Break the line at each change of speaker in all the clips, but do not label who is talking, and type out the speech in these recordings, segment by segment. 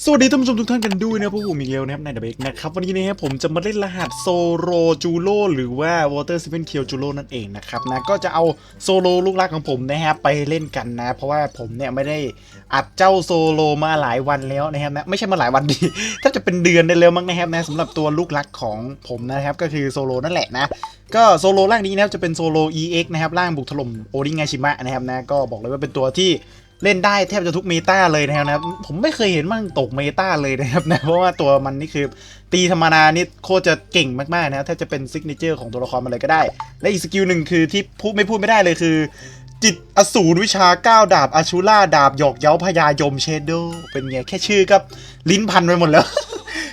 สวัสดีท่านผู้ชมทุกท่านกันด้วยนะพวกผมอีกแล้วนะครับนายเดอะเบกนะครับวันนี้นะครับผมจะมาเล่นรหัสโซโรจูโ o หรือว่า Water Seven Kill จูโ o นั่นเองนะครับนะก็จะเอาโซโลลูกรักของผมนะฮะไปเล่นกันนะ เพราะว่าผมเนี่ยไม่ได้อัดเจ้าโซโลมาหลายวันแล้วนะครับนะไม่ใช่มาหลายวันดีถ้าจะเป็นเดือนได้แล้วมั้งนะครับนะสำหรับตัวลูกรักของผมนะครับก็คือโซโลนั่นแหละนะก็โซโลร่างนี้นะครับจะเป็นโซโล EX นะครับร่างบุกถล่มโอริงไงชิมะนะครับนะก็บอกเลยว่าเป็นตัวที่ เล่นได้แทบจะทุกเมตาเลยนะครับนะผมไม่เคยเห็นมันตกเมตาเลยนะครับนะเพราะว่าตัวมันนี่คือตีธรรมดานี่โคตรจะเก่งมากๆนะแทบจะเป็นซิกเนเจอร์ของตัวละครมันเลยก็ได้ และอีกสกิลหนึ่งคือที่พูดไม่พูดไม่ได้เลยคือ จิตอสูรวิชาก้าวดาบอาชูล่าดาบหยอกเย้าพญายมเชโดเป็นไงแค่ชื่อก็ลิ้นพันไปหมดแล้ว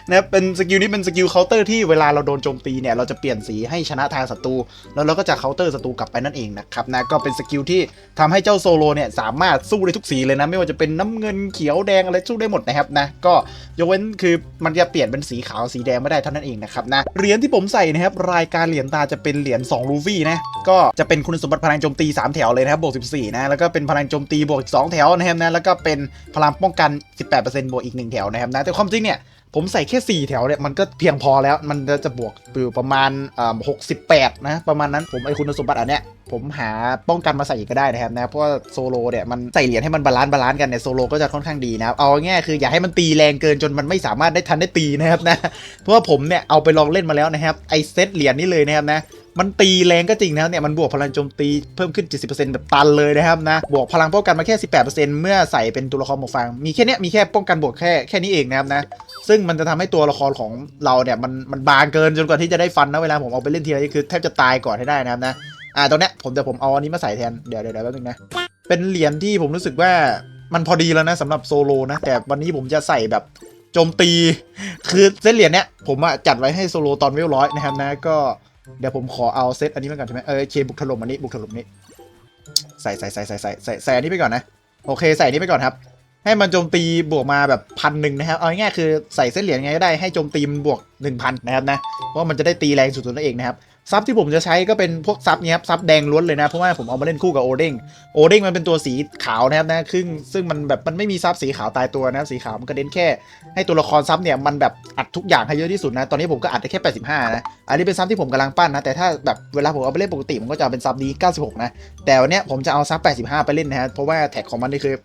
นะครับเป็นสกิลนี้เป็นสกิลเคาน์เตอร์ที่เวลาเราโดนโจมตีเนี่ยเราจะเปลี่ยนสีให้ชนะทางศัตรูแล้วเราก็จะเคาน์เตอร์ศัตรูกลับไปนั่นเองนะครับนะก็เป็นสกิลที่ทำให้เจ้าโซโลเนี่ยสามารถสู้ได้ทุกสีเลยนะ ไม่ว่าจะเป็นน้ำเงินเขียวแดงอะไรสู้ได้หมดนะครับนะก็ยกเว้นคือมันจะเปลี่ยนเป็นสีขาวสีแดงไม่ได้เท่านั้นเองนะครับนะเหรียญที่ผมใส่นะครับรายการเหรียญตาจะเป็นเหรียญ2ลูฟี่นะก็จะเป็นคุณสมบัติพลังโจมตี 3 แถวเลยนะครับบวก14นะแล้วก็เป็นพลังโจมตีบวกอีก2แถวนะครับนะแล้วก็เป็นพลังป้องกัน 18%บวกอีก 1 แถวนะครับนะแต่ความจริงเนี่ย ผมใส่แค่ 4 แถวเนี่ยมันก็เพียงพอแล้ว มันจะบวกอยู่ประมาณหกสิบแปดนะ ประมาณนั้นผมไอคุณสมบัติอันเนี้ยผมหาป้องกันมาใส่อีกก็ได้นะครับนะเพราะว่าโซโลเนี่ยมันใส่เหรียญให้มันบาลานซ์บาลานซ์กันเนี่ยโซโลก็จะค่อนข้างดีนะครับเอาง่ายคืออย่าให้มันตีแรงเกินจนมันไม่สามารถได้ทันได้ตีนะครับนะเพราะว่าผมเนี่ยเอาไปลองเล่นมาแล้วนะครับไอเซตเหรียญนี้เลยนะครับนะ มันตีแรงก็จริงนะเนี่ยมันบวกพลังโจมตีเพิ่มขึ้น 70%แบบตันเลยนะครับนะบวกพลังป้องกันมาแค่ 18%เมื่อใส่เป็นตัวละครหมวกฟางมีแค่เนี้ยมีแค่ป้องกันบวกแค่แค่นี้เองนะครับนะซึ่งมันจะทำให้ตัวละครของเราเนี่ยมันมันบางเกินจนกว่าที่จะได้ฟันนะเวลาผมเอาไปเล่นทีไรคือแทบจะตายก่อนให้ได้นะครับนะอ่าตรงเนี้ยผมแต่ผมเอาอันนี้มาใส่แทนเดี๋ยวเดี๋ยวแป๊บนึงนะเป็นเหรียญที่ผมรู้สึกว่ามันพอดีแล้วนะสำหรับโซโลนะแต่วันนี้ผมจะใส่แบบโจมตี คือเซตเหรียญเนี้ยผมอะจัดไว้ให้โซโลตอนเวลร้อยนะครับนะก็ เดี๋ยวผมขอเอาเซตอันนี้มาก่อนใช่ไหมเออเคบุกถล่มอันนี้บุกถล่มนี้ ใส่ใส่ใส่ใส่ใส่ใส่ใส่อันนี้ไปก่อนนะ โอเคใส่อันนี้ไปก่อนครับ ให้มันโจมตีบวกมาแบบพันหนึ่งนะครับ เอาง่ายๆคือใส่เส้นเหรียญไงก็ได้ให้โจมตีมันบวก1,000นะครับนะ เพราะมันจะได้ตีแรงสุดๆนั่นเองนะครับ ซับที่ผมจะใช้ก็เป็นพวกซับเนี้ยครับซับแดงล้วนเลยนะเพราะว่าผมเอามาเล่นคู่กับโอเด้งโอเด้งมันเป็นตัวสีขาวนะครับนะซึ่งซึ่งมันแบบมันไม่มีซับสีขาวตายตัวนะสีขาวมันก็เด่นแค่ ให้ตัวละครซับเนี่ยมันแบบอัดทุกอย่างให้เยอะที่สุดนะตอนนี้ผมก็อัดได้แค่ 85 นะอันนี้เป็นซับที่ผมกำลังปั้นนะแต่ถ้าแบบเวลาผมเอาไปเล่นปกติผมก็จะเป็นซับนี้ 96 นะแต่วันนี้ผมจะเอาซับ 85 ไปเล่นนะฮะเพราะว่าแท็กของมันนี่คือ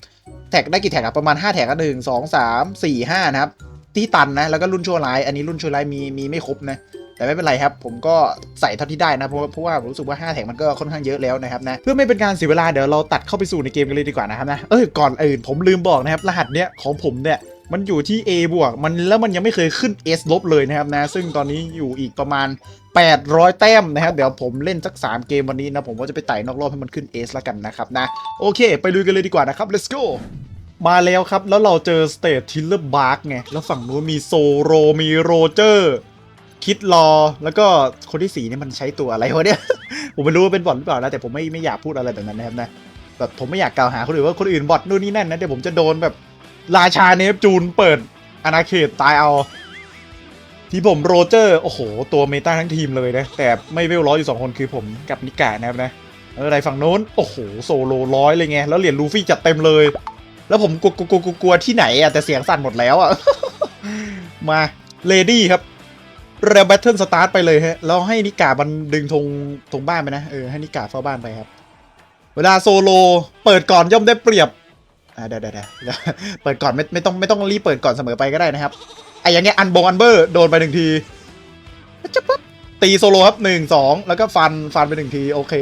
แท็กได้กี่แท็กอะประมาณ 5 แท็กอะหนึ่งสองสามสี่ห้านะครับที่ตันนะแล้วก็รุ่นชั่วร้ายอันนี้รุ่นชั่วร้ายมีมีไม่ครบนะ แต่ไม่เป็นไรครับ ผมก็ใส่เท่าที่ได้นะเพราะว่าเพราะว่าผมรู้สึกว่า 5แท็กมันก็ค่อนข้างเยอะแล้วนะครับนะเพื่อไม่เป็นการเสียเวลาเดี๋ยวเราตัดเข้าไปสู่ในเกมกันเลยดีกว่านะครับนะเอ้ยก่อนอื่นผมลืมบอกนะครับรหัสเนี้ยของผมเนี่ยมันอยู่ที่ A บวกมันแล้วมันยังไม่เคยขึ้น S ลบเลยนะครับนะ ซึ่งตอนนี้อยู่อีกประมาณ 800 แต้มนะครับ เดี๋ยวผมเล่นสัก 3 เกมวันนี้นะ ผมก็จะไปไต่นอกรอบให้มันขึ้น S ละกันนะครับนะ โอเค ไปลุยกันเลยดีกว่านะครับ let's go มาแล้วครับ แล้วเราเจอสเตททิลเลอร์บาร์กไง แล้วฝั่งนู้นมีโซโรมีโรเจอร์ คิดรอแล้วก็คนที่สี่นี่มันใช้ตัวอะไรวะเนี่ย ผมไม่รู้ว่าเป็นบอทหรือเปล่านะแต่ผมไม่ไม่อยากพูดอะไรแบบนั้นนะครับนะแบบผมไม่อยากกล่าวหาคนอื่นว่าคนอื่นบอทนู่นนี่นั่นนะเดี๋ยวผมจะโดนแบบราชาเนปจูนเปิดอาณาเขตตายเอา ที่ผมโรเจอร์โอ้โห ตัวเมตาทั้งทีมเลยนะ แต่ไม่เวลร้อยอยู่สองคนคือผมกับนิกานะครับนะอะไรฝั่งโน้น โอ้โห โซโลร้อยเลยไง แล้วเหรียญลูฟี่จัดเต็มเลย แล้วผมกลัวกลัวกลัวที่ไหนอะแต่เสียงสั่นหมดแล้วอะมาเลดี้ครับ เรแบทเทิลสตาร์ทไปเลยฮะแล้วให้นิกามันดึงธงธงบ้านไปนะเออให้นิกาเฝ้าบ้านไปครับ เวลาโซโลเปิดก่อนย่อมได้เปรียบอ่าเดี๋ยวเดี๋ยวเดะเปิดก่อนไม่ไม่ต้องไม่ต้องรีบเปิดก่อนเสมอไปก็ได้นะครับไอ้อย่างเงี้ยอันบงอันเบอร์โดนไปหนึ่งทีจะปั๊บตีโซโลครับหนึ่งสองแล้วก็ฟันฟันไปหนึ่งทีโอเค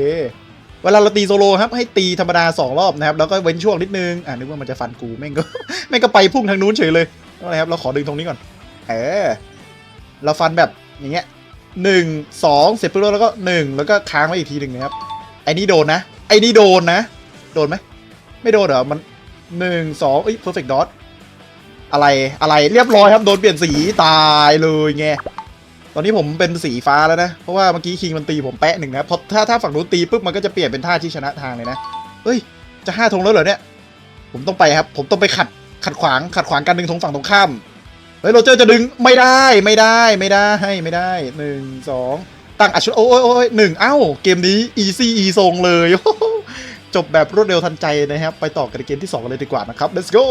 เวลาเราตีโซโลครับให้ตีธรรมดาสองรอบนะครับแล้วก็เว้นช่วงนิดนึงอ่านึกว่ามันจะฟันกูแม่งก็แม่งก็ไปพุ่งทางนู้นเฉยเลยอะไรครับเราขอดึงตรงนี้ก่อนเออเราฟันแบบ อย่างเงี้ยหนึ่งสองเสร็จปุ๊บแล้วก็หนึ่งแล้วก็ค้างไว้อีกทีหนึ่งนะครับไอ้นี่โดนนะ ไอ้นี่โดนนะ โดนไหมไม่โดนเหรอมันหนึ่งสองเอ้ย perfect dot อะไรอะไรเรียบร้อยครับโดนเปลี่ยนสีตายเลยไงตอนนี้ผมเป็นสีฟ้าแล้วนะ เพราะว่าเมื่อกี้คิงมันตีผมแปะหนึ่งนะเพราะถ้าถ้าฝั่งนู้นตีปุ๊บมันก็จะเปลี่ยนเป็นท่าที่ชนะทางเลยนะเฮ้ยจะห้าธงแล้วเหรอเนี่ย ผมต้องไปครับ ผมต้องไปขัดขัดขวางขัดขวางการดึงธงฝั่งตรงข้าม เฮ้ยโรเจอร์จะดึงไม่ได้ไม่ได้ไม่ได้ให้ไม่ได้หนึ่งสองตั้งอัดชุดโอ้ยโอ้ยหนึ่งเอ้า เกมนี้ easy e ทรงเลย จบแบบรวดเร็วทันใจนะครับ ไปต่อกันเกมที่สองเลยดีกว่านะครับ let's go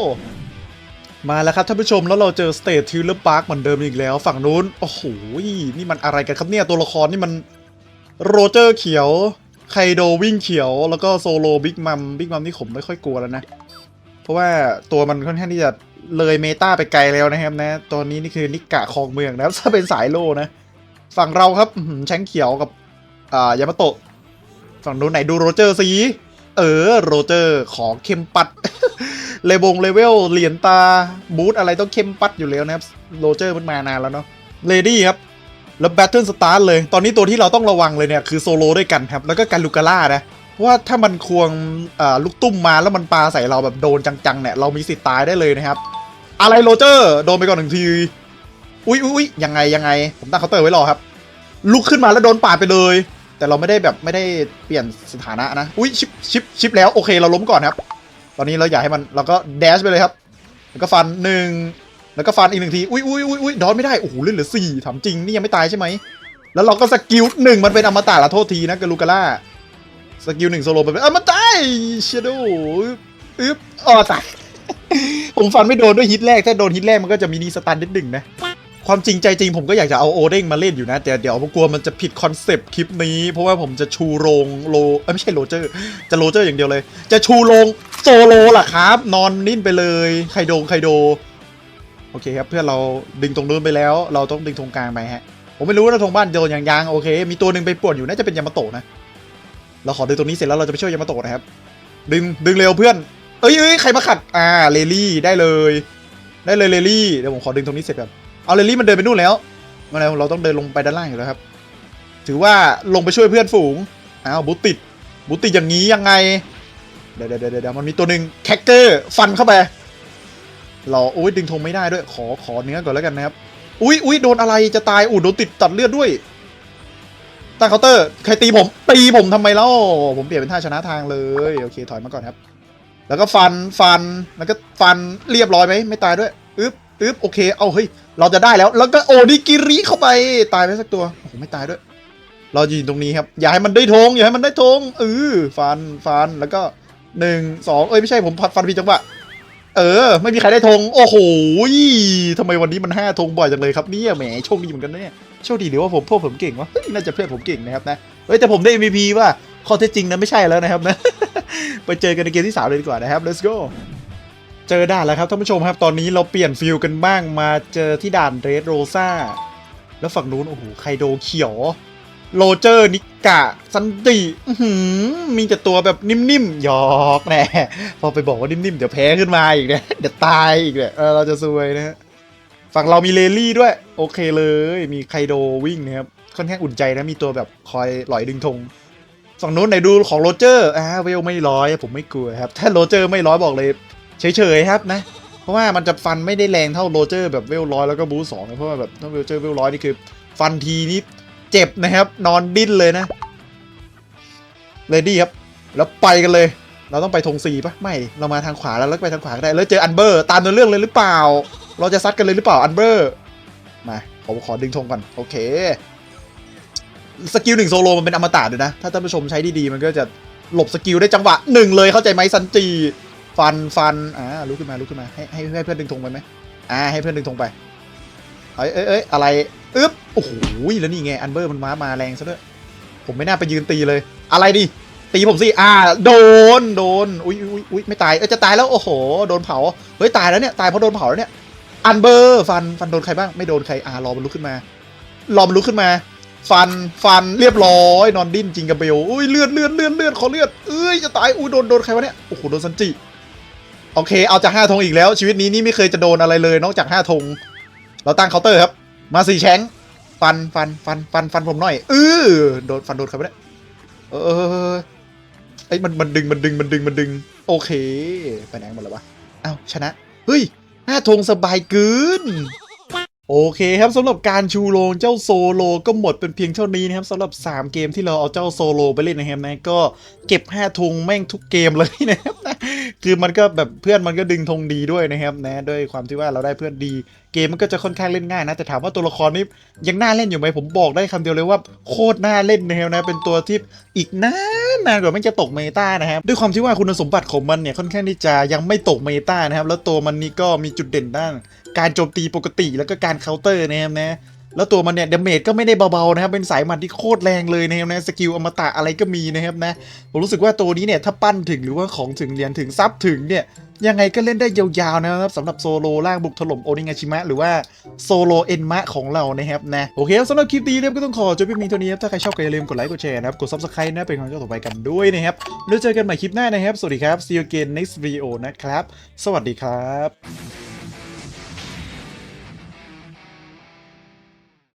มาแล้วครับท่านผู้ชมแล้วเราเจอสเตททิลเลอร์พาร์คเหมือนเดิมอีกแล้ว ฝั่งนู้น โอ้โห นี่มันอะไรกันครับเนี่ย ตัวละครนี่มันโรเจอร์เขียวไคโดวิ่งเขียว แล้วก็โซโลบิ๊กมัมบิ๊กมัมนี่ผมไม่ค่อยกลัวแล้วนะ เพราะว่าตัวมันค่อนข้างที่จะ เลยเมตาไปไกลแล้วนะครับนะ ตอนนี้นี่คือนิกะคลองเมืองนะถ้าเป็นสายโลนะ ฝั่งเราครับแชงเขียวกับ อ่ายามาโตะ ฝั่งนู้นไหนดูโรเจอร์สี เออ โรเจอร์ของเข้มปัด เลบงเลเวล เหรียญตา บูทอะไรต้องเข้มปัดอยู่แล้วนะครับ โรเจอร์มันมานานแล้วเนาะ เลดี้ครับ แล้วแบทเทิลสตาร์ทเลย ตอนนี้ตัวที่เราต้องระวังเลยเนี่ยคือโซโลด้วยกันครับ แล้วก็การลูกาล่านะเพราะ ว่าถ้ามันควงลูกตุ้มมาแล้วมันปาใส่เราแบบโดนจังๆเนี่ยเรามีสิทธิ์ตายได้เลยนะครับ อะไรโรเจอร์โดนไปก่อนหนึ่งทีอุ้ยอุ้ยยังไงยังไง ผมตั้งเคาน์เตอร์ไว้รอครับ ลุกขึ้นมาแล้วโดนปาดไปเลย แต่เราไม่ได้แบบไม่ได้เปลี่ยนสถานะนะอุ้ยชิปชิปชิปแล้วโอเคเราล้มก่อนครับ ตอนนี้เราอยากให้มันเราก็แดชไปเลยครับแล้วก็ฟันหนึ่งแล้วก็ฟันอีกหนึ่งทีอุ้ยอุ้ยอุ้ยอุ้ยดอนไม่ได้โอ้โหเลือดเหลือสี่ถามจริงนี่ยังไม่ตายใช่ไหมแล้วเราก็สกิลหนึ่งมันเป็นอมตะละโทษทีนะกาลูกาล่า สกิลหนึ่งโซโลไปเป็นอมตะเชโดอึ๊บอ๋อตายผมฟันไม่โดนด้วยฮิตแรก ถ้าโดนฮิตแรกมันก็จะมีนีสตันนิดหนึ่งนะ ความจริงใจจริงผมก็อยากจะเอาโอเด้งมาเล่นอยู่นะ แต่เดี๋ยวผมกลัวมันจะผิดคอนเซปต์คลิปนี้ เพราะว่าผมจะชูโรงโลไม่ใช่โรเจอร์ จะโรเจอร์อย่างเดียวเลย จะชูโรงโซโลล่ะครับ นอนนิ่นไปเลยไคโดงไคโด โอเคครับเพื่อนเราดึงตรงนู้นไปแล้ว เราต้องดึงตรงกลางไปฮะ ผมไม่รู้ว่าธงบ้านโดนอย่างยางโอเค มีตัวหนึ่งไปป่วนอยู่น่าจะเป็นยามาโตะนะ เราขอดึงตรงนี้เสร็จแล้วเราจะไปช่วยยามาโตะนะครับ ดึงดึงเร็วเพื่อน เอ้ยเอ้ยใครมาขัด อ่าเลลี่ได้เลย ได้เลยเลลี่เดี๋ยวผมขอดึงตรงนี้เสร็จก่อนเอาเลลี่มันเดินไปนู่นแล้วมาแล้วเราต้องเดินลงไปด้านล่างอยู่แล้วครับ ถือว่าลงไปช่วยเพื่อนฝูงอ้าวบุตติดบุตติดอย่างนี้ยังไงเดี๋ยวเดี๋ยวเดี๋ยวเดี๋ยวมันมีตัวหนึ่งแคคเกอร์ฟันเข้าไปเราโอ้ยดึงธงไม่ได้ด้วยขอขอเนื้อก่อนแล้วกันนะครับ อุ้ยอุ้ยโดนอะไรจะตายอู้โดนติดตัดเลือดด้วย ตั้งเคาน์เตอร์ใครตีผมตีผมทำไมเล่าผมเปลี่ยนเป็นท่าชนะทางเลยโอเคถอยมาก่อนครับ แล้วก็ฟันฟันแล้วก็ฟันเรียบร้อยไหมไม่ตายด้วยอึ๊บอึ๊บโอเคเอาเฮ้ยเราจะได้แล้ว แล้วก็โอดิกิริเข้าไปตายไปสักตัวโอ้โหไม่ตายด้วย เรายืนตรงนี้ครับ อย่าให้มันได้ธงอย่าให้มันได้ธงเออฟันฟันแล้วก็หนึ่งสองเอ้ยไม่ใช่ผมฟันผิดจังหวะเออ ไม่มีใครได้ธงโอ้โหทำไมวันนี้มันห้าธงบ่อยจังเลยครับเนี่ยแหมโชคดีเหมือนกันเนี่ย โชคดีหรือว่าผมพวกผมเก่งวะน่าจะเพื่อนผมเก่งนะครับนะเฮ้ยแต่ผมได้ MVP ว่าข้อเท็จจริงนะไม่ใช่แล้วนะครับนะไปเจอกันในเกมที่3เลยดีกว่านะครับ let's go เจอด่านแล้วครับท่านผู้ชมครับตอนนี้เราเปลี่ยนฟิลกันบ้างมาเจอที่ด่านเรดโรซาแล้วฝั่งนู้นโอ้โหไคโดเขียวโรเจอร์นิกะซันติมีแต่ตัวแบบนิ่มๆหยอกแน่พอไปบอกว่านิ่มๆ เดี๋ยวแพ้ขึ้นมาอีกเนะเดี๋ยวตายอีกเนี่ยเออเราจะซวยนะฮะ ฝั่งเรามีเลลี่ด้วย โอเคเลย มีไคโดวิ่งนะครับค่อนข้างอุ่นใจนะมีตัวแบบคอยหลอยดึงธงฝั่งนู้นไหนดูของโรเจอร์อ่าเวลไม่ร้อย ผมไม่กลัวครับ ถ้าโรเจอร์ไม่ร้อยบอกเลยเฉยๆครับนะเพราะว่ามันจะฟันไม่ได้แรงเท่าโรเจอร์แบบเวลร้อยแล้วก็บูสสองเพราะว่าแบบถ้าโรเจอร์เวลร้อยนี่คือ ฟันทีนี่เจ็บนะครับ นอนดิ้นเลยนะเลดี้ครับ แล้วไปกันเลย เราต้องไปธงสีปะไม่เรามาทางขวาแล้วแล้วไปทางขวาก็ได้ แล้วเจออันเบอร์ ตามเนื้อเรื่องเลยหรือเปล่า เราจะซัดกันเลยหรือเปล่าอันเบอร์ มาผมขอดึงธงก่อนโอเค สกิลหนึ่งโซโลมันเป็นอมตะด้วยนะ ถ้าท่านผู้ชมใช้ดีๆ มันก็จะหลบสกิลได้จังหวะหนึ่งเลยเข้าใจไหมซันจี ฟันฟันอ่าลุกขึ้นมาลุกขึ้นมาให้ให้เพื่อนดึงธงไปไหมอ่าให้เพื่อนดึงธงไปเอ้ยเอ้ยอะไรอึ๊บโอ้โหแล้วนี่ไงอันเบอร์มันมามาแรงซะด้วยผมไม่น่าไปยืนตีเลย อะไรดิตีผมสิอ่า โดนโดนอุ้ยอุ้ยอุ้ยไม่ตายเอ้ยจะตายแล้วโอ้โหโดนเผาเฮ้ยตายแล้วเนี่ยตายเพราะโดนเผาแล้วเนี่ย อันเบอร์ฟันฟันโดนใครบ้างไม่โดนใครอ่ารอมันลุกขึ้นมา รอมันลุกขึ้นมา ฟันฟันเรียบร้อยนอนดิ้นจริงกับเบลอุ้ยเลือดเลือดเลือดเลือดขอเลือดเอ้ยจะตายอุ้ยโดนโดนใครวะเนี่ยโอ้โหโดนซันจิโอเค เอาจากห้าธงอีกแล้ว ชีวิตนี้นี่ไม่เคยจะโดนอะไรเลย นอกจากห้าธงเราตั้งเคาน์เตอร์ครับ มาสี่แชงฟันฟันฟันฟันฟันผมหน่อยเออโดนฟันโดนใครวะเนี่ยเออไอ้มันมันดึงมันดึงมันดึงมันดึง โอเคไปไหนหมดแล้ววะอ้าวชนะเฮ้ย ห้าธงสบายเกินโอเคครับสำหรับการชูโรงเจ้าโซโลก็หมดเป็นเพียงเท่านี้นะครับสำหรับ 3 เกมที่เราเอาเจ้าโซโลไปเล่นนะครับนะก็เก็บ5ธงแม่งทุกเกมเลยนะครับนะคือมันก็แบบเพื่อนมันก็ดึงธงดีด้วยนะครับนะด้วยความที่ว่าเราได้เพื่อนดี เกมมันก็จะค่อนข้างเล่นง่ายนะ แต่ถามว่าตัวละครนี้ยังน่าเล่นอยู่ไหมผมบอกได้คำเดียวเลยว่าโคตรน่าเล่นนะครับนะเป็นตัวที่อีกนานนานกว่ามันจะตกเมตานะครับด้วยความที่ว่าคุณสมบัติของมันเนี่ยค่อนข้างที่จะยังไม่ตกเมตานะครับแล้วตัวมันนี้ก็มีจุดเด่นด้านการโจมตีปกติแล้วก็การเคาน์เตอร์นะครับนะ แล้วตัวมันเนี่ยเดเมจก็ไม่ได้เบาๆนะครับเป็นสายหมันที่โคตรแรงเลยนะครับนะสกิลอมตะอะไรก็มีนะครับนะผมรู้สึกว่าตัวนี้เนี่ยถ้าปั้นถึงหรือว่าของถึงเหรียญถึงซับถึงเนี่ยยังไงก็เล่นได้ยาวๆนะครับสำหรับโซโลล่างบุกถล่มโอนิงาชิมะหรือว่าโซโลเอ็นมะของเรานะครับนะโอเคสำหรับคลิปนี้นะครับก็ต้องขอจบเพียงเท่านี้ครับถ้าใครชอบก็อย่าลืมกดไลค์กดแชร์นะครับกด subscribe นะเป็นกำลังใจต่อไปกันด้วยนะครับแล้วเจอกันใหม่คลิปหน้านะครับ สวัสดีครับ see you again next video นะครับ สวัสดีครับ